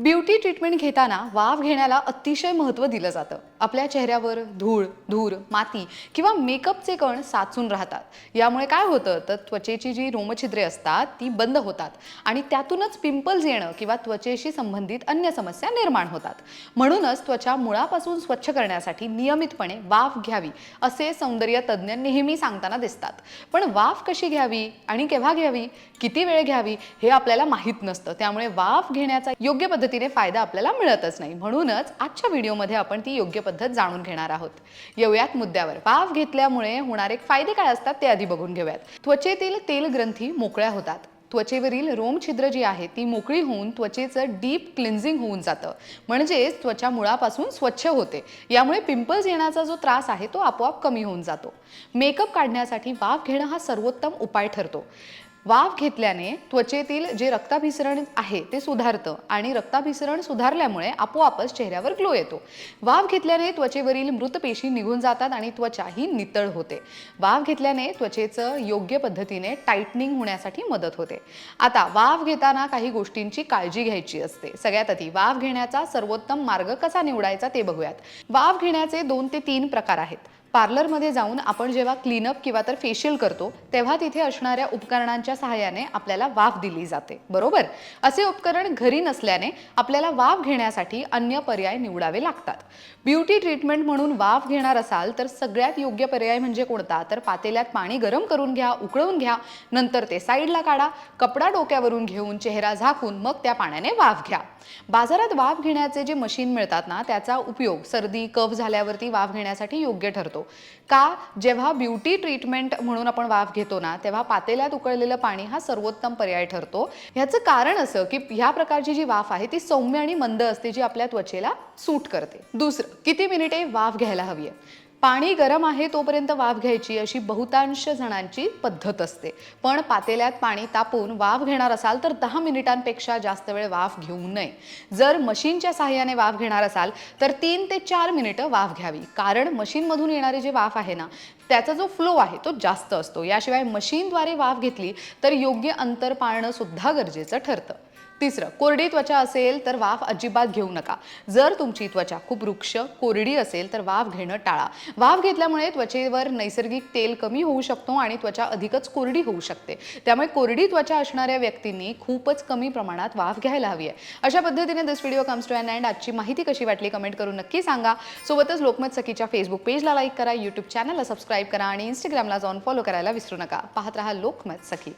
Beauty treatment घेताना वाफ घेण्याला अतिशय महत्त्व दिलं जातं. आपल्या चेहऱ्यावर धूळ धूर माती किंवा मेकअपचे कण साचून राहतात. यामुळे काय होतं? तर त्वचेची जी रोमछिद्रे असतात ती बंद होतात आणि त्यातूनच पिंपल्स येणं किंवा त्वचेशी संबंधित अन्य समस्या निर्माण होतात. म्हणूनच त्वचा मुळापासून स्वच्छ करण्यासाठी नियमितपणे वाफ घ्यावी असे सौंदर्य तज्ज्ञ नेहमी सांगताना दिसतात. पण वाफ कशी घ्यावी आणि केव्हा घ्यावी? किती वेळ घ्यावी? हे आपल्याला माहीत नसतं. त्यामुळे वाफ घेण्याचा योग्य पद्धतीने फायदा आपल्याला मिळतच नाही. म्हणूनच आजच्या व्हिडिओमध्ये आपण ती योग्य पद्धत जाणून घेणार आहोत. येऊयात मुद्द्यावर. वाफ घेतल्यामुळे होणारे फायदे काय असतात ते आधी बघून घेऊयात. त्वचेतील तेल ग्रंथी मोकळ्या होतात. त्वचेवरील रोमछिद्र जी आहे ती मोकळी होऊन त्वचेचं डीप क्लिन्झिंग होऊन जातं. म्हणजेच त्वचा मुळापासून स्वच्छ होते. यामुळे पिंपल्स येण्याचा जो त्रास आहे तो आपोआप कमी होऊन जातो. मेकअप काढण्यासाठी वाफ घेणं हा सर्वोत्तम उपाय ठरतो. वाफ घेतल्याने त्वचेतील जे रक्ताभिसरण आहे ते सुधारतं आणि रक्ताभिसरण सुधारल्यामुळे आपोआपच चेहऱ्यावर ग्लो येतो. वाफ घेतल्याने त्वचेवरील मृत पेशी निघून जातात आणि त्वचा ही नितळ होते. वाफ घेतल्याने त्वचेचं योग्य पद्धतीने टाईटनिंग होण्यासाठी मदत होते. आता वाफ घेताना काही गोष्टींची काळजी घ्यायची असते. सगळ्यात आधी वाफ घेण्याचा सर्वोत्तम मार्ग कसा निवडायचा ते बघूयात. वाफ घेण्याचे दोन ते तीन प्रकार आहेत. पार्लरमध्ये जाऊन आपण जेव्हा क्लीनअप किंवा तर फेशियल करतो तेव्हा तिथे असणाऱ्या उपकरणांच्या सहाय्याने आपल्याला वाफ दिली जाते. बरोबर? असे उपकरण घरी नसल्याने आपल्याला वाफ घेण्यासाठी अन्य पर्याय निवडावे लागतात. ब्युटी ट्रीटमेंट म्हणून वाफ घेणार असाल तर सगळ्यात योग्य पर्याय म्हणजे कोणता? तर पातेल्यात पाणी गरम करून घ्या उकळून घ्या नंतर ते साईडला काढा कपडा डोक्यावरून घेऊन चेहरा झाकून मग त्या पाण्याने वाफ घ्या. बाजारात वाफ घेण्याचे जे मशीन मिळतात ना त्याचा उपयोग सर्दी कफ झाल्यावरती वाफ घेण्यासाठी योग्य ठरतो. का जेव्हा ब्युटी ट्रीटमेंट म्हणून आपण वाफ घेतो ना तेव्हा पातेल्यात उकळलेलं पाणी हा सर्वोत्तम पर्याय ठरतो. ह्याचं कारण असं की ह्या प्रकारची जी वाफ आहे ती सौम्य आणि मंद असते जी आपल्या त्वचेला सूट करते. दुसरं किती मिनिटे वाफ घ्यायला हवी आहे पाणी गरम आहे तोपर्यंत वाफ घ्यायची अशी बहुतांश जणांची पद्धत असते. पण पातेल्यात पाणी तापून वाफ घेणार असाल तर दहा मिनिटांपेक्षा जास्त वेळ वाफ घेऊ नये. जर मशीनच्या साहाय्याने वाफ घेणार असाल तर तीन ते चार मिनिटं वाफ घ्यावी. कारण मशीनमधून येणारी जी वाफ आहे ना त्याचा जो फ्लो आहे तो जास्त असतो. याशिवाय मशीनद्वारे वाफ घेतली तर योग्य अंतर पाळणं सुद्धा गरजेचं ठरतं. तिसरं कोरडी त्वचा असेल तर वाफ अजिबात घेऊ नका. जर तुमची त्वचा खूप वृक्ष कोरडी असेल तर वाफ घेणं टाळा. वाफ घेतल्यामुळे त्वचेवर नैसर्गिक तेल कमी होऊ शकतो आणि त्वचा अधिकच कोरडी होऊ शकते. त्यामुळे कोरडी त्वचा असणाऱ्या व्यक्तींनी खूपच कमी प्रमाणात वाफ घ्यायला हवी आहे. अशा पद्धतीने this video comes to and and आजची माहिती कशी वाटली कमेंट करून नक्की सांगा. सोबतच लोकमत सखीच्या फेसबुक पेजला लाईक करा यूट्यूब चॅनलला सबस्क्राईब करा आणि इंस्टाग्रामला जाऊन फॉलो करायला विसरू नका. पाहत रहा लोकमत सखी.